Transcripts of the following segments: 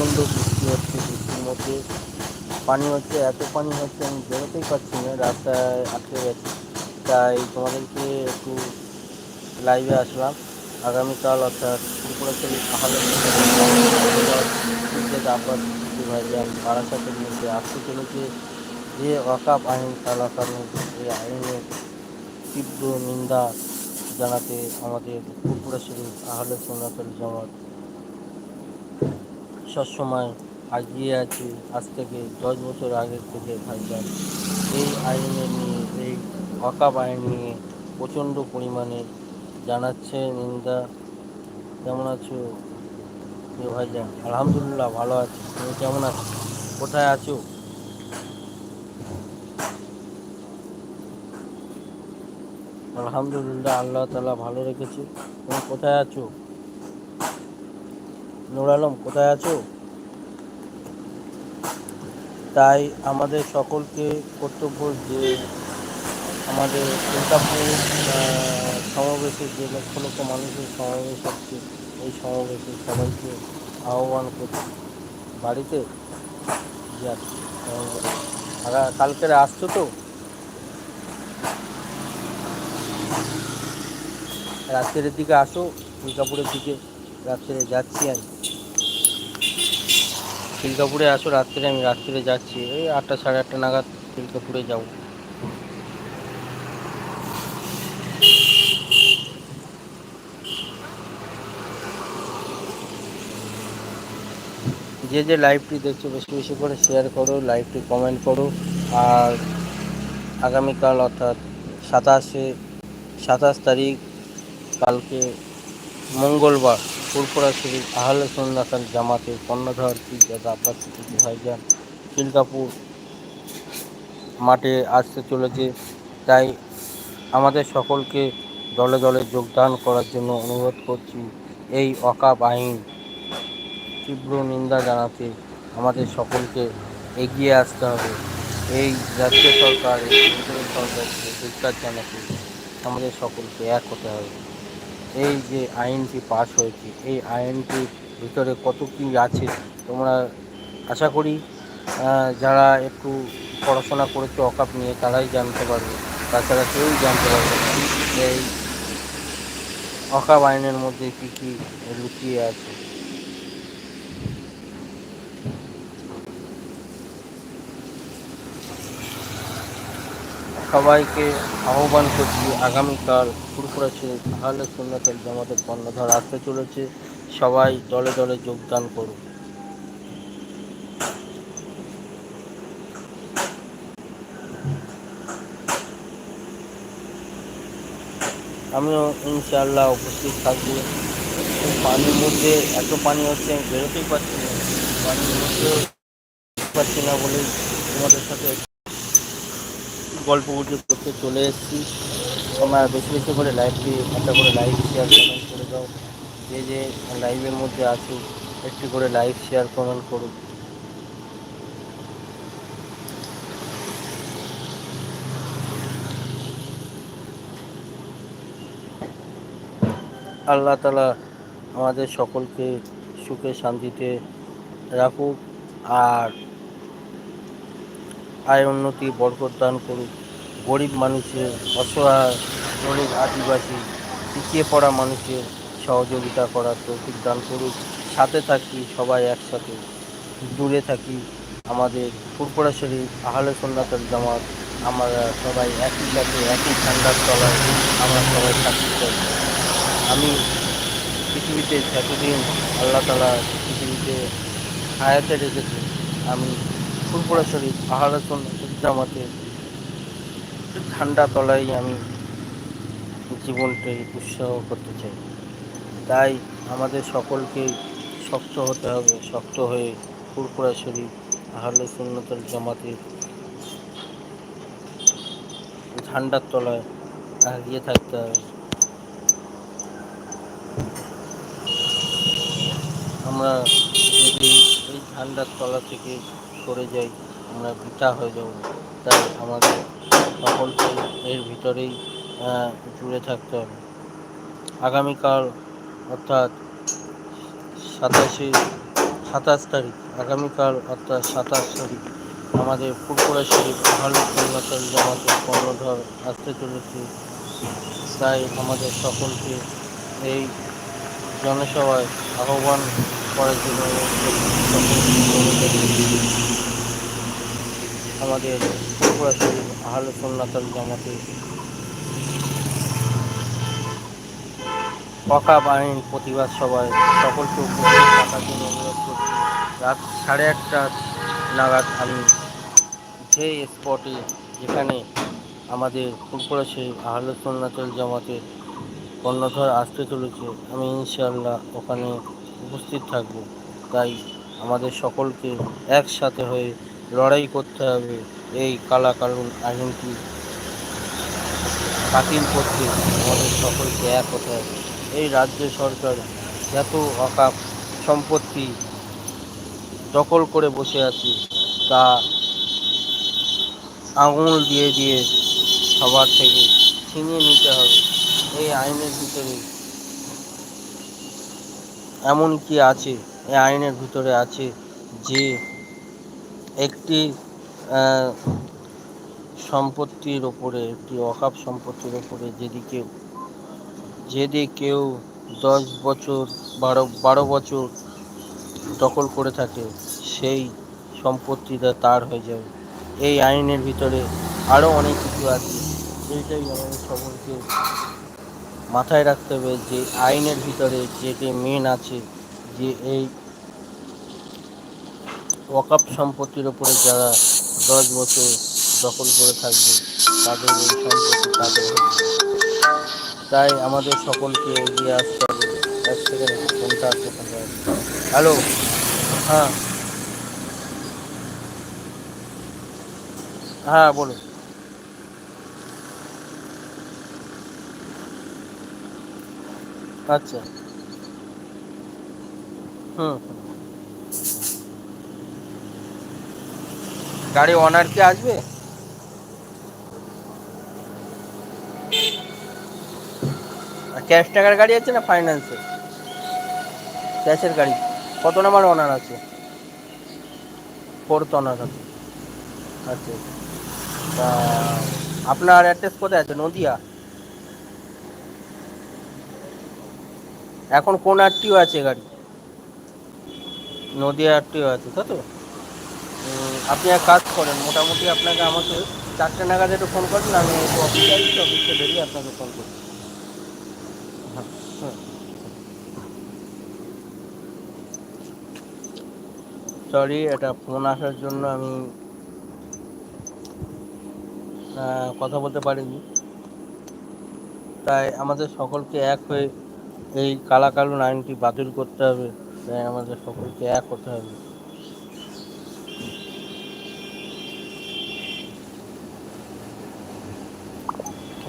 প্রচণ্ড বৃষ্টি হচ্ছে, বৃষ্টির মধ্যে পানি হচ্ছে, এত পানি হচ্ছে আমি বেরোতেই পারছি না, রাস্তায় আটকে গেছি। তাই তোমাদেরকে একটু লাইভে আসলাম। আগামীকাল অর্থাৎ ত্রিপুরাচুরি পাহাড়ে আপাত ভাইজান বারাসাতের মধ্যে আসতে চলেছে যে ওয়াকাপ আইন চলাকালীন এই আইনের তীব্র নিন্দা জানাতে আমাদের ত্রিপুরাচুরি আহলে সোনাতল জামাত। সবসময় আগিয়ে আছে। আজ থেকে দশ বছর আগের থেকে ভাইজান। এই আইনের নিয়ে, এই ওয়াকাব আইন নিয়ে প্রচণ্ড পরিমাণে জানাচ্ছে নিন্দা কেমন আছো? ভাইজান, আলহামদুলিল্লাহ ভালো আছি। তুমি কেমন আছো? কোথায় আছো? আলহামদুলিল্লাহ, আল্লাহ তালা ভালো রেখেছে। তুমি কোথায় আছো? নুর আলম, কোথায় আছো? তাই আমাদের সকলকে কর্তব্য যে আমাদের দুর্গাপুর সমাবেশে যে লক্ষ লক্ষ মানুষের সমাবেশ হচ্ছে, এই সমাবেশে সবাইকে আহ্বান করছি। বাড়িতে? কালকের আসছো তো? রাত্রের দিকে আসো, দুর্গাপুরের দিকে। রাত্রে যাচ্ছি আমি শিলকাপুরে আসো, রাত্রে আমি রাত্রে যাচ্ছি। এই আটটা সাড়ে আটটা নাগাদ শিলকাপুরে যাব। যে যে লাইভটি দেখছ, বেশি বেশি করে শেয়ার করো লাইভটি কমেন্ট করো। আর আগামীকাল অর্থাৎ সাতাশে, সাতাশ তারিখ, কালকে মঙ্গলবার ফুরফুরা শরীফ আহলে সুন্নাতাল জামাতের কর্ণধার পিজাদ আব্বাস ভাইজান শিলকাপুর মাঠে আসতে চলেছে। তাই আমাদের সকলকে দলে দলে যোগদান করার জন্য অনুরোধ করছি, এই অকাপ আইন তীব্র নিন্দা জানাতে আমাদের সকলকে এগিয়ে আসতে হবে। এই রাজ্য সরকার, এই সরকারকে জানাতে আমাদের সকলকে এক হতে হবে। এই যে আইনটি পাশ হয়েছে, এই আইনটির ভিতরে কত কী আছে তোমরা আশা করি যারা একটু পড়াশোনা করেছে অকাপ নিয়ে তারাই জানতে পারবে, তাছাড়া কেউই জানতে পারবে এই অকাপ আইনের মধ্যে কী কী লুকিয়ে আছে। সবাইকে আহ্বান করছি, আগামীকাল ফুরফুরা ছেড়ে তাহলে সুন্নতের জামাতের কর্ণধার আসতে চলেছে। সবাই দলে দলে যোগদান করুন। আমিও ইনশাআল্লাহ উপস্থিত থাকব। পানির মধ্যে এত পানি হচ্ছে, আমি বেরোতেই পারছি না। পানির মধ্যে পারছি না বলেই তোমাদের সাথে গল্প গুজব করতে চলে এসেছি। তোমরা বেশি বেশি করে লাইভটি একটা করে লাইভ শেয়ার কমেন্ট করে দাও। যে যে লাইভের মধ্যে আছো, একটি করে লাইভ শেয়ার কমেন্ট করো। আল্লাহ তালা আমাদের সকলকে সুখে শান্তিতে রাখুক আর আয় উন্নতি বরকত দান করুক। গরিব মানুষের, অসহায়, গরিব আদিবাসী, পিছিয়ে পড়া মানুষের সহযোগিতা করার তৌফিক দান করুক। সাথে থাকি, সবাই একসাথে দূরে থাকি। আমাদের ফুরপুরা শরীফ আহলে সন্ন্যাতের জামাত। আমরা সবাই একই সাথে একই ঠান্ডার তলায় আমরা সবাই থাকতে চাই আমি পৃথিবীতে যতদিন আল্লাহ তালা পৃথিবীতে হায়াতে রেখেছে আমি ফুরপুরা শরীফ আহলে সন্ন্যাতের জামাতে ঠান্ডা তলায় আমি জীবনকে উৎসাহ করতে চাই। তাই আমাদের সকলকে শক্ত হতে হবে, শক্ত হয়ে ফুরফুরা শরীফ, আহলে সুন্নতুল জামাতের ঠান্ডার তলায় এগিয়ে থাকতে হবে। আমরা যদি এই ঠান্ডার তলা থেকে সরে যাই, আমরা বৃথা হয়ে যাব। তাই আমাদের সকলকে এর ভিতরেই জুড়ে থাকতে হবে। আগামীকাল অর্থাৎ সাতাশে, সাতাশ তারিখ, আগামীকাল অর্থাৎ সাতাশ তারিখ আমাদের ফুরপুরা শরীফ ভালো কন্যাতল জামাতের কর্ণধর আসতে চলেছে। তাই আমাদের সকলকে এই জনসভায় আহ্বান করার জন্য আমাদের ফুরপুরা শরীফ আহলে কন্যাতল জামাতে। অকাপ আইন প্রতিবাদ সভায় সকলকে উপস্থিত থাকার জন্য অনুরোধ করছি। রাত সাড়ে আটটা নাগাদ আমি যে স্পটে যেখানে আমাদের ফুরপুরা শরীফ আহলে সন্ন্যাতল জামাতের কর্ণধর আসতে চলেছে, আমি ইনশাআল্লাহ ওখানে উপস্থিত থাকব। তাই আমাদের সকলকে একসাথে হয়ে লড়াই করতে হবে। এই কালা কানুন আইনটি বাতিল করতে আমাদের সকলকে এক হতে হবে। এই রাজ্য সরকার এত অকাপ সম্পত্তি দখল করে বসে আছে, তা আঙুল দিয়ে দিয়ে সবার থেকে ছিনিয়ে নিতে হবে। এই আইনের ভিতরে এমন কি আছে? এই আইনের ভিতরে আছে যে একটি সম্পত্তির ওপরে, একটি অকাপ সম্পত্তির ওপরে যদি কেউ যদি কেউ দশ বছর, বারো বারো বছর দখল করে থাকে, সেই সম্পত্তিটা তার হয়ে যাবে এই আইনের ভিতরে আরও অনেক কিছু আছে। এইটাই আমাদের সকলকে মাথায় রাখতে হবে যে আইনের ভিতরে যেটি মেন আছে, যে এই ওয়াকাপ সম্পত্তির উপরে যারা দশ বছর দখল করে থাকবে, তাদের এই সম্পত্তি তাদের তাই আমাদের সকলকে এগিয়ে আসতে হবে। এক সেকেন্ড, ফোনটা আসতে হ্যালো হ্যাঁ। হ্যাঁ বলুন। আচ্ছা। হুম। গাড়ি ওনার কি আসবে? ক্যাশ টাকার গাড়ি আছে না ফাইন্যান্সে ক্যাশের গাড়ি। কত নাম্বার ওনার আছে? ফোর্থ ওনার আছে। আচ্ছা। তা আপনার অ্যাড্রেস কোথায় আছে? নদিয়া? এখন কোন আরটিও আছে গাড়ি? নদিয়া আরটিও আছে তো? আপনি এক কাজ করেন, মোটামুটি আপনাকে আমাকে চারটে নাগাদ একটু ফোন করেন আমি একটু অফিসে আসছি অফিসে বেরিয়ে আপনাকে ফোন করছি। হ্যাঁ হ্যাঁ সরি এটা ফোন আসার জন্য আমি কথা বলতে পারিনি। তাই আমাদের সকলকে এক হয়ে এই কালা কালুন আইনটি বাতিল করতে হবে। তাই আমাদের সকলকে এক হতে হবে।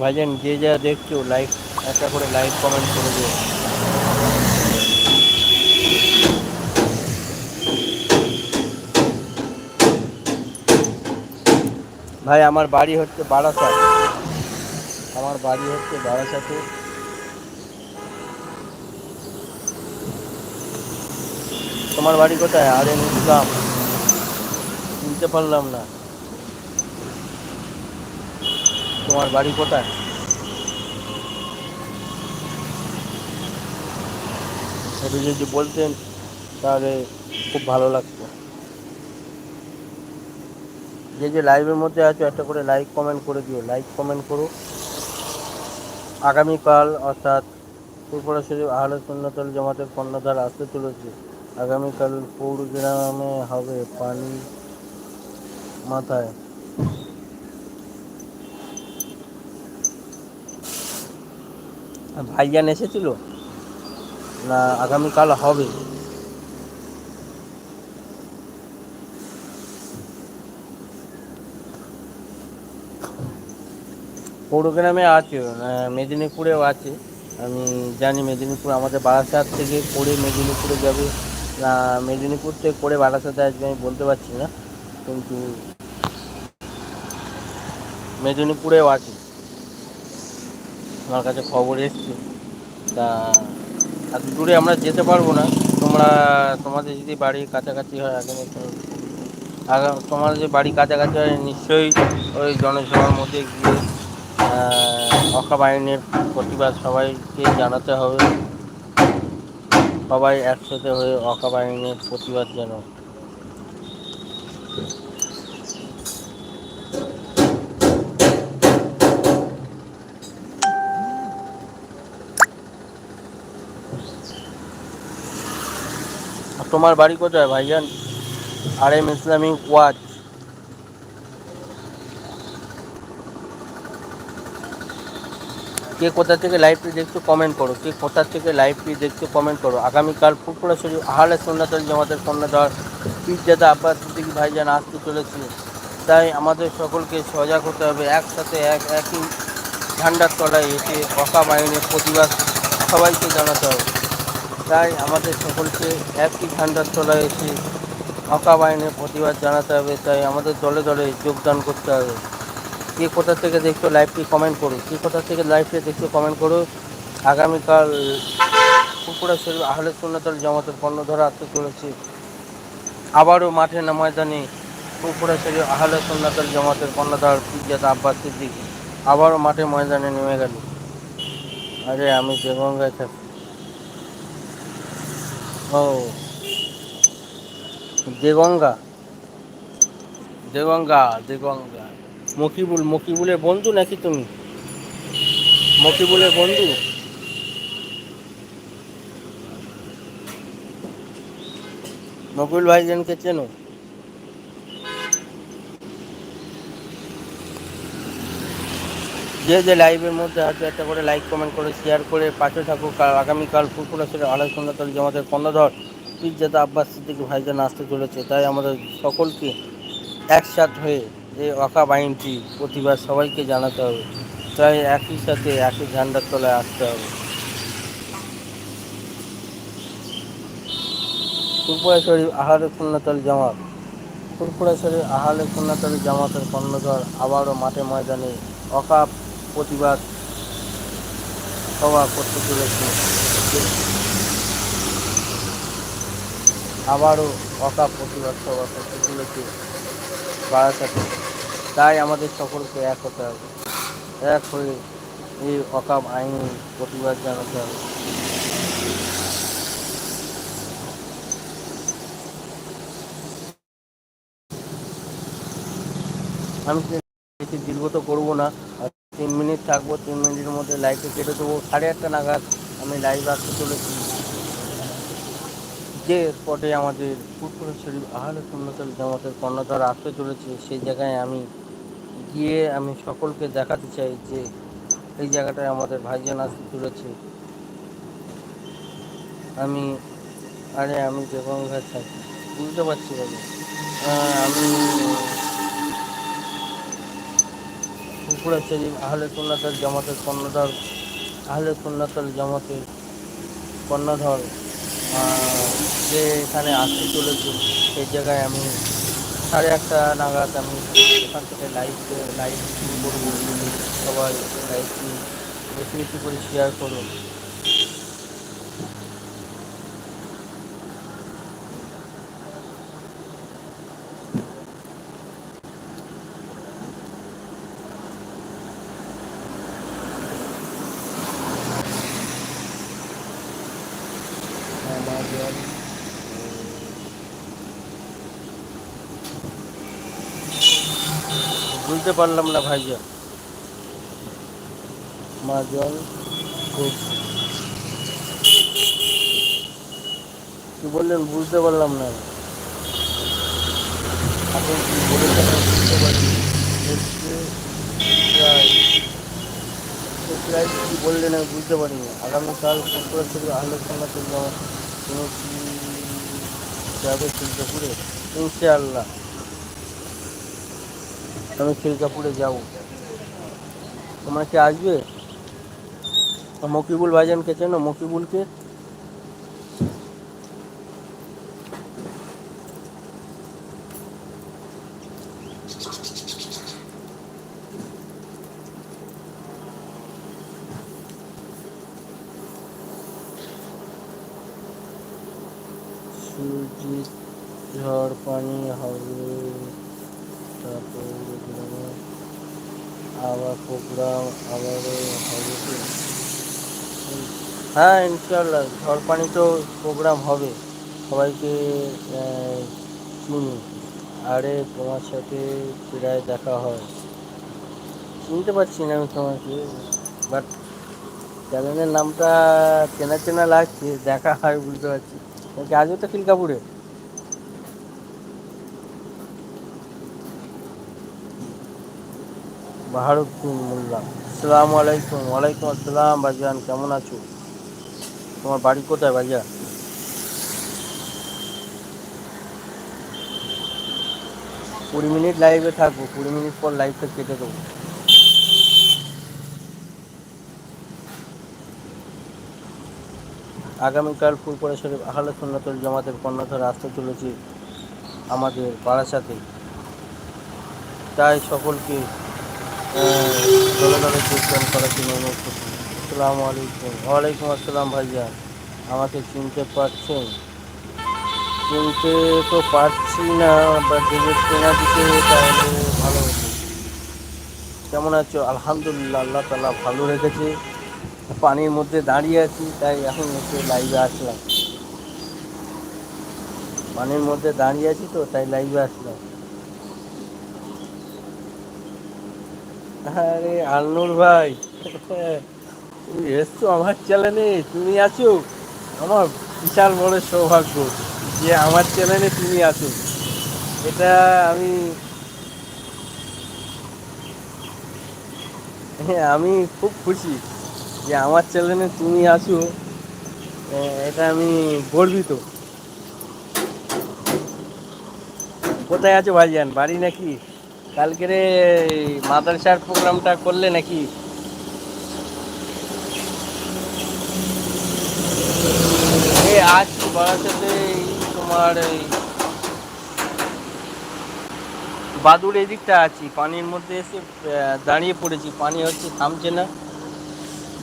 ভাইজান, যে যা দেখছ লাইক একটা করে লাইক কমেন্ট করে দিও। ভাই, আমার বাড়ি হচ্ছে বারাসাত। আমার বাড়ি হচ্ছে বারাসাতে। তোমার বাড়ি কোথায়? আর এন ইসলাম চিনতে পারলাম না। তোমার বাড়ি কোথায়? একটু যদি বলতেন, তাহলে খুব ভালো লাগতো। যে যে লাইভের মধ্যে আছো, একটা করে লাইক কমেন্ট করে দিও। লাইক কমেন্ট করো। আগামীকাল অর্থাৎ ফুরফুরা শরীফ আহলে সুন্নতল জামাতের কর্ণধার আসতে চলেছে। আগামীকাল পৌর গ্রামে হবে পানি মাথায়। ভাইজান এসেছিল? না, আগামীকাল হবে। পৌরগ্রামে আছে মেদিনীপুরেও আছে। আমি জানি মেদিনীপুর আমাদের বারাসাত থেকে করে মেদিনীপুরে যাবে। না, মেদিনীপুর থেকে করে বারাসাতে আসবে, আমি বলতে পারছি না। কিন্তু মেদিনীপুরেও আছে। আমার কাছে খবর এসছে। তা এত দূরে আমরা যেতে পারব না। তোমরা, তোমাদের যদি বাড়ির কাছাকাছি হয় আগামী আগাম তোমাদের যে বাড়ি কাছাকাছি হয়, নিশ্চয়ই ওই জনসভার মধ্যে গিয়ে অকাপ আইনের প্রতিবাদ সবাইকে জানাতে হবে। সবাই একসাথে হয়ে অকাপ আইনের প্রতিবাদ যেন তোমার বাড়ি কোথায়, ভাইজান? R M Islamic watch. কে কোথা থেকে লাইভটি দেখছ কমেন্ট করো। কে কোথা থেকে লাইভটি দেখছ কমেন্ট করো। আগামীকাল ফুরপুরা শরীফ, আহলে সন্ন্যাতল জামাতের কন্যাধর পীরজাদা আব্বাস সিদ্দিক ভাইজান আসতে চলেছে। তাই আমাদের সকলকে সজাগ হতে হবে, একসাথে এক, একই ঝান্ডার তলায় এসে অকাম আইনের প্রতিবাদ সবাইকে জানাতে হবে। তাই আমাদের সকলকে একই ঝান্ডার তলায় এসে অকাম আইনের প্রতিবাদ জানাতে হবে, তাই আমাদের দলে দলে যোগদান করতে হবে। কে কোথা থেকে দেখছ লাইভটি কমেন্ট করো, কে কোথা থেকে লাইভটি দেখছ কমেন্ট করো, আগামীকাল কুকুরা শরীর আহলে সুন্নতল জামাতের পণ্য ধরা আসতে চলেছে। আবারও মাঠে না ময়দানে কুকুরা শরীর আহলে সুন্নতল জামাতের কর্ণধার পিজ্জাত আব্বাস সিদ্দিক আবারও মাঠে ময়দানে নেমে গেল। আরে আমি দেগঙ্গায় থাকি। ও। দেগঙ্গা। দেগঙ্গা দেগঙ্গা। মকিবুল মকিবুলের বন্ধু নাকি তুমি? মকিবুলের বন্ধু? মকিবুল ভাইজানকে চেনো? যে যে লাইভের মধ্যে আছে, একটা করে লাইক কমেন্ট করে শেয়ার করে, পাশে থাকুক। আর আগামীকাল ফুরপুরা ছিল আলোচনা তল জমাতের কর্ণধর, পিজ্জাদা আব্বাস সিদ্দিক ভাইজান আসতে চলেছে। তাই আমাদের সকলকে একসাথ হয়ে এই অকাপ আইনটি প্রতিবাদ সবাইকে জানাতে হবে। তাই একই সাথে একই ঝান্ডার তলায় আসতে হবে। ফুরপুরা শরীফ আহারে সুন্নাতল জামাত ফুরপুরা শরীফ আহালে জামাতের কর্ণধর আবারও মাঠে ময়দানে অকাপ প্রতিবাদ সভা করতে চলেছে। আবারও অকাপ প্রতিবাদ সভা করতে চলেছে বারাসাতে। তাই আমাদের সকলকে এক হতে হবে। এক হয়ে এই অকাপ আইন প্রতিবাদ জানাতে হবে। আমি তো বেশি দীর্ঘ করব না। থাকব, তিন মিনিটের মধ্যে লাইভে কেটে দেবো। সাড়ে আটটা নাগাদ আমি লাইভ আসতে চলেছি। যে স্পটে আমাদের ফুটপুরা শরীফ আহলে সুন্নতল জামাতের কর্ণধার আসতে চলেছে, সেই জায়গায় আমি গিয়ে আমি সকলকে দেখাতে চাই যে এই জায়গাটায় আমাদের ভাইজান আসতে চলেছে। আমি, আরে আমি দেবঙ্গায় থাকি। বুঝতে পারছি আমি ফুকুরা শরীফ আহলে সুন্নাতের জামাতের কর্ণধর আহলে সুন্নাতের জামাতের কর্ণধর যে এখানে আসতে চলেছে, সেই জায়গায় আমি সাড়ে আটটা নাগাদ আমি এখান থেকে লাইভ লাইভ শুরু করব। সবাই লাইভটি বেশি বেশি করে শেয়ার করুন আমাদের বুঝতে পারলাম না ভাইজান মা জল খুব। কি বললেন? বুঝতে পারলাম না। আপনি কি আমি বুঝতে পারি হচ্ছে প্রায় তো প্রায় কি বললেন আমি বুঝতে পারিনি আগামীকাল ফুটবল থেকে আলোচনা করব। কোনো কি যাবে শিলকাপুরে ইনশাআল্লাহ। আমি শিলকাপুরে যাব তোমরা কি আসবে মকিবুল ভাইজানকে চেনো মকিবুলকে ঝড় পানি হবে হ্যাঁ ইনশাল্লাহ ঝড় পানি তো প্রোগ্রাম হবে। সবাইকে চিনি। আরে, তোমার সাথে প্রায় দেখা হয়। চিনতে পারছি না আমি তোমাকে বাট চ্যানেলের নামটা চেনা চেনা লাগছে, দেখা হয় বুঝতে পারছি। আজও তো খিলকাপুরে বাহারুদ্দিন মোল্লা আসসালামু আলাইকুম। ওয়ালাইকুম আসসালাম বাজান কেমন আছো? তোমার বাড়ি কোথায় বাজান কুড়ি মিনিট লাইভে থাকব, কুড়ি মিনিট পর লাইভটা কেটে দেবো। আগামীকাল ফুলপুরা শরীফ আহলে সুন্নাতুল জামাতের কর্ণধার আসতে চলেছে আমাদের বারাসাতে তাই সকলকে ওয়ালাইকুম আসসালাম ভাইয়া। আমাকে চিনতে পারছেন? চিনতে তো পারছি না বা যদি চেনা দিতে তাহলে ভালো হতো। কেমন আছো? আলহামদুলিল্লাহ, আল্লাহ তালা ভালো রেখেছে। পানির মধ্যে দাঁড়িয়ে আছি, তাই এখন একটু লাইভে আসলাম। পানির মধ্যে দাঁড়িয়ে আছি তো, তাই লাইভে আসলাম। আরে আলনুর ভাই তুমি এসছো আমার চ্যানেলে তুমি আছো? আমার বিশাল বড় সৌভাগ্য যে আমার চ্যানেলে তুমি আছো। এটা আমি হ্যাঁ আমি খুব খুশি যে আমার চ্যানেলে তুমি আছো। আহ, এটা আমি গর্বিত। কোথায় আছো ভাইজান? বাড়ি নাকি? কালকেরে মাদ্রাসার প্রোগ্রামটা করলে নাকি? আজ এই তোমার এই বাদুর এদিকটা আছি, পানির মধ্যে এসে দাঁড়িয়ে পড়েছি। পানি হচ্ছে থামছে না,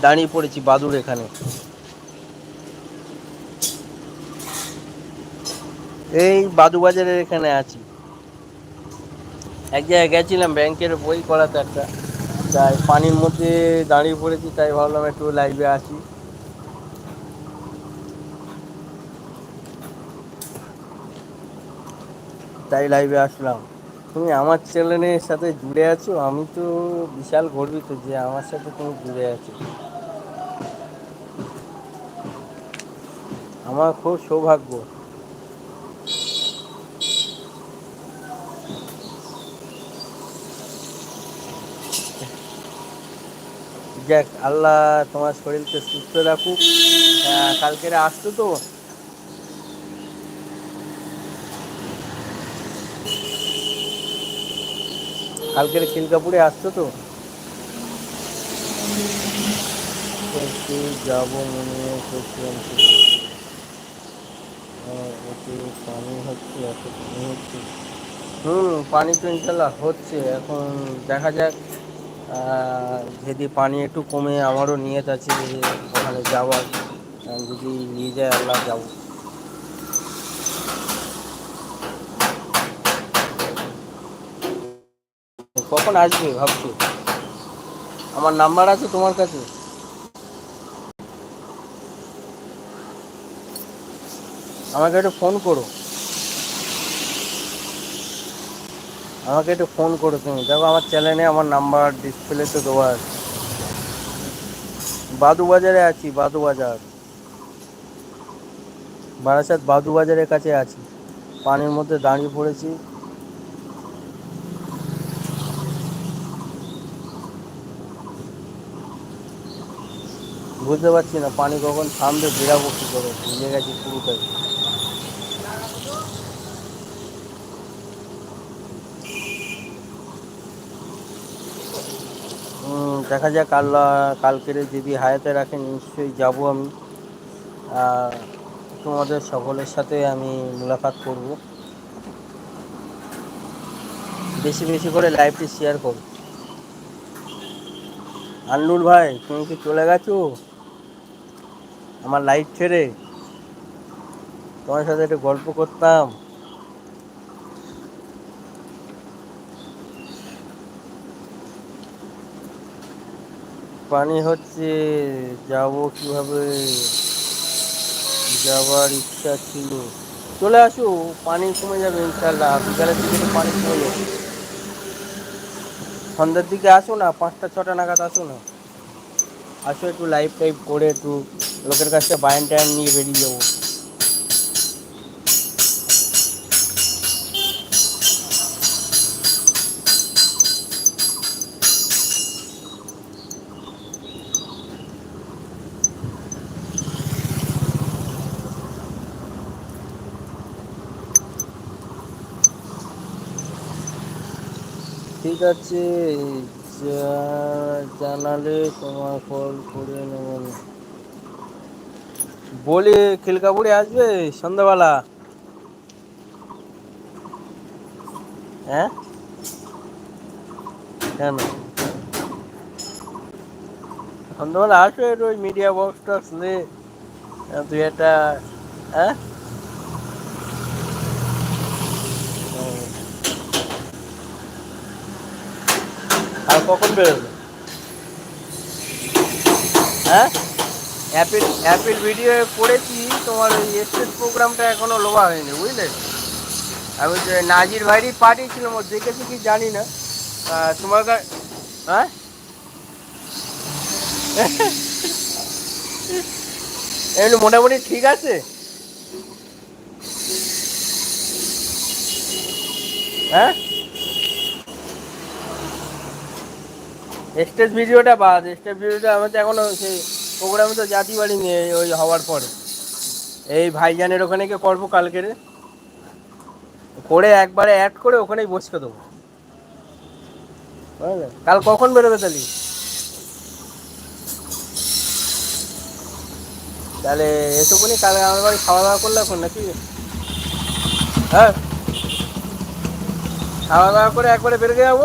দাঁড়িয়ে পড়েছি বাদুর এখানে। এই বাদু বাজারের এখানে আছি। এক জায়গায় গেছিলাম ব্যাংকের বই করাতে একটা। তাই পানির মধ্যে দাঁড়িয়ে পড়েছি, তাই ভাবলাম একটু লাইভে আসি। তাই লাইভে আসলাম। তুমি আমার চ্যানেলের সাথে জুড়ে আছো? আমি তো বিশাল গর্বিত যে আমার সাথে তুমি জুড়ে আছো। আমার খুব সৌভাগ্য। যাক, আল্লাহ তোমার শরীরকে সুস্থ রাখুক। কালকেরে আসতো তো? কালকের খিলকাপুরে আসতো তো? যাব মনে করছিলাম ওতে পানি হচ্ছে। হুম, পানি তো ইনশাল্লাহ হচ্ছে। এখন দেখা যাক। যদি পানি একটু কমে, আমারও নিয়ত আছে যে ওখানে যাওয়ার। যদি নিয়ে যায়, আল্লাহ যাব। কখন আসবে, ভাবছ? আমার নাম্বার আছে তোমার কাছে? আমাকে একটু ফোন করো। আমাকে একটু ফোন করো তুমি। দেখো, আমার চ্যানেলে আমার নাম্বার ডিসপ্লেতে দেওয়া আছে। বাজারে আছি বাজার বারাসাত বাজারের কাছে আছি। পানির মধ্যে দাঁড়িয়ে পড়েছি। বুঝতে পারছি না, পানি কখন থামবে বেরাবো কি করে? ভিজে গেছি শুরু পুরোটাই। দেখা যাক, আল্লাহ কালকের যদি হায়াতে রাখে নিশ্চয়ই যাব আমি। তোমাদের সকলের সাথে আমি মুলাকাত করব। বেশি বেশি করে লাইভটি শেয়ার করো আন্নুর ভাই, তুমি কি চলে গেছো? আমার লাইভ ছেড়ে। তোমার সাথে একটু গল্প করতাম। পানি হচ্ছে যাব কীভাবে? যাবার ইচ্ছা ছিল। চলে আসো, পানি কমে যাবে ইনশাল্লাহ বিকালের দিকে তো পানি কমে যাবে। সন্ধ্যের দিকে আসো না, পাঁচটা, ছটা নাগাদ আসো না। আসো একটু লাইফ টাইভ করে একটু লোকের কাছে বায়ন টায়ান নিয়ে বেরিয়ে যাব। ঠিক আছে জানালে তোমার কল করে নেব। বলি খিলকাপুরে আসবে সন্ধ্যাবেলা? হ্যাঁ? কেন? সন্ধ্যাবেলা আসবে ওই মিডিয়া বক্স টক্স আহ, দুই একটা হ্যাঁ? কখন বেরোবে? হ্যাঁ? অ্যাপিল অ্যাপিল ভিডিও করেছি তোমার ওই স্টেজ প্রোগ্রামটা এখনও লোয়া হয়নি, বুঝলে? আমি যে নাজির ভাইরই পাঠিয়েছিলাম ও দেখেছি কি জানি না। তোমার হ্যাঁ? এমনি মোটামুটি ঠিক আছে? হ্যাঁ? স্টেজ ভিডিওটা বাদ, স্টেজ ভিডিওটা আমি তো এখনও সেই প্রোগ্রামে তো জাতি বাড়ি নিয়ে ওই হওয়ার পরে। এই ভাইজানের ওখানে গিয়ে করব কালকে রে। করে একবারে অ্যাড করে ওখানেই বসকে দেবো। কাল কখন বেরোবে তাহলে? তাহলে এসবুনি কাল আমার বাড়ি খাওয়া দাওয়া করলে এখন নাকি? হ্যাঁ? খাওয়া দাওয়া করে একবারে বেরোকে যাব।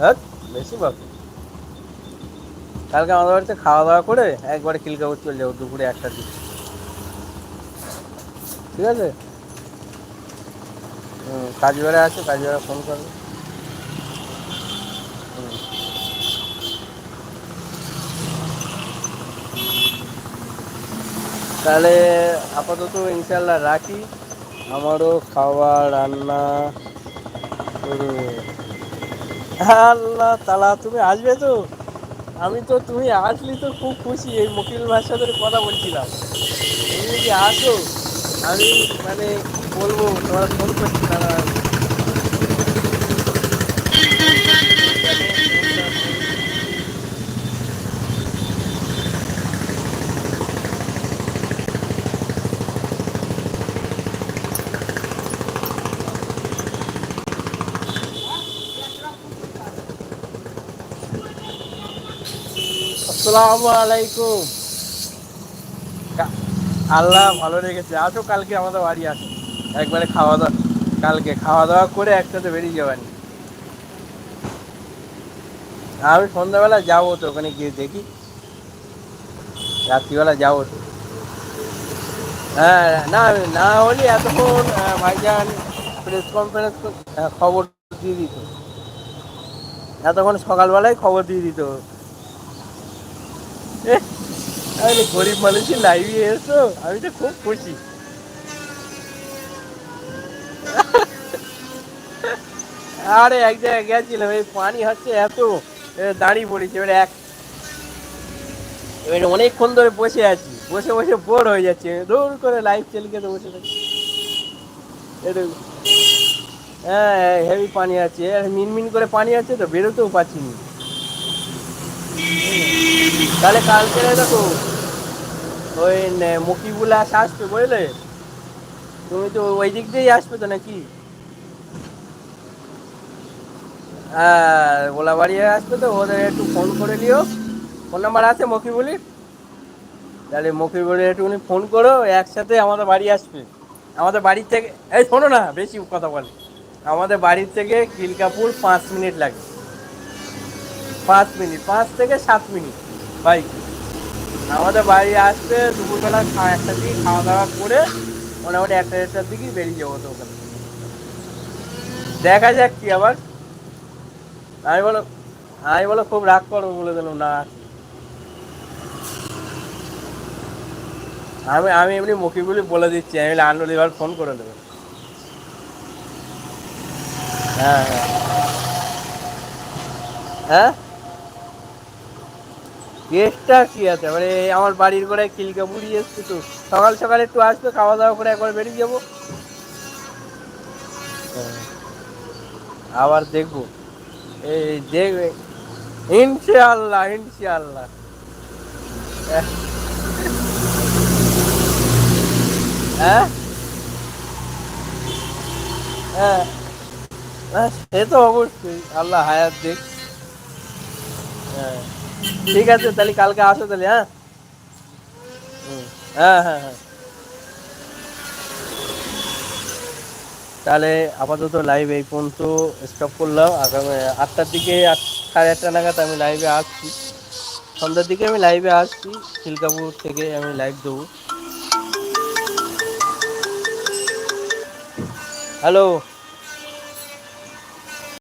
হ্যাঁ বেশি বাকি কালকে আমাদের বাড়িতে খাওয়া দাওয়া করে একবারে কিলকাপুর চলে যাব দুপুরে একটার দিকে। ঠিক আছে? হুম কাজ বেড়ে আছে কাজ বেড়ে ফোন করবে। তাহলে আপাতত ইনশাল্লাহ রাখি। আমারও খাওয়া, রান্না করবে আল্লাহ, তালা, তুমি আসবে তো? আমি তো, তুমি আসলি তো খুব খুশি, এই মকিল ভাইয়ের সাথে কথা বলছিলাম। তুমি যদি আসো, আমি মানে বলব, তোমার ফোন করছি তারা আসসালামু আল্লাহ ভালো রেখেছে। আসো, কালকে আমাদের বাড়ি আসো। একবারে খাওয়া দাওয়া কালকে খাওয়া দাওয়া করে একসাথে বেরিয়ে যাবানি আমি সন্ধ্যাবেলা যাব তো ওখানে গিয়ে দেখি। রাত্রিবেলা যাব তো। হ্যাঁ না না হলে এতক্ষণ ভাইজান প্রেস কনফারেন্স খবর দিয়ে দিত। এতক্ষণ সকালবেলায় খবর দিয়ে দিত। আরে গরিব মানুষের লাইভে এসো, আমি তো খুব খুশি। আরে এক জায়গায় গেছিলাম, এই পানি হচ্ছে এত দাঁড়িয়ে পড়েছি, এবারে এক এবারে অনেকক্ষণ ধরে বসে আছি, বসে বসে বোর হয়ে যাচ্ছে, দৌড় করে লাইভ চালিয়ে তো বসে থাকি হ্যাঁ হেভি পানি আছে মিনমিন করে পানি আছে তো, বেরোতেও পাচ্ছি না। তাহলে কালকে দেখো, ওই মকিবুল আস আসবে বুঝলে? তুমি তো ওই দিক দিয়েই আসবে তো নাকি? হ্যাঁ গোলাবাড়ি আসবে তো, ওদের একটু ফোন করে নিও। ফোন নাম্বার আছে মকিবুলির? তাহলে মকিবুলের একটু উনি ফোন করো, একসাথে আমাদের বাড়ি আসবে। আমাদের বাড়ির থেকে এই শোনো না, বেশি কথা বলে। আমাদের বাড়ির থেকে কিলকাপুর পাঁচ মিনিট লাগে। পাঁচ মিনিট, পাঁচ থেকে সাত মিনিট। বাইক। আমাদের বাড়ি আসবে দুপুরবেলা একটা দিকে, খাওয়া দাওয়া করে মোটামুটি একটা দেড়টার দিকেই বেরিয়ে যাব তো ওখানে দেখা যাক কি আবার। আমি বলো আমি বলো খুব রাগ করব বলে দিলাম, না। আমি আমি এমনি মুখি বলে দিচ্ছি, আমি আনন্দ এবার ফোন করে দেবো। হ্যাঁ হ্যাঁ। হ্যাঁ? গেস্টটা কি আছে? মানে আমার বাড়ির করে কিলকা বুড়ি এসছে তো। সকাল সকাল একটু আসবে খাওয়া দাওয়া করে একবার বেরিয়ে যাব। হ্যাঁ। আবার দেখব। এই দেখবে। ইনশাআল্লাহ ইনশাআল্লাহ। হ্যাঁ। হ্যাঁ। হ্যাঁ, সে তো অবশ্যই। আল্লাহ হায়াত দেখ। হ্যাঁ। ঠিক আছে, তাহলে কালকে আসো তাহলে হ্যাঁ? হ্যাঁ হ্যাঁ হ্যাঁ। তাহলে আপাতত লাইভ এই পর্যন্ত স্টপ করলাম। আগামী আটটার দিকে সাড়ে আটটা নাগাদ আমি লাইভে আসছি। সন্ধ্যার দিকে আমি লাইভে আসছি খিলকাপুর থেকে আমি লাইভ দেবো। হ্যালো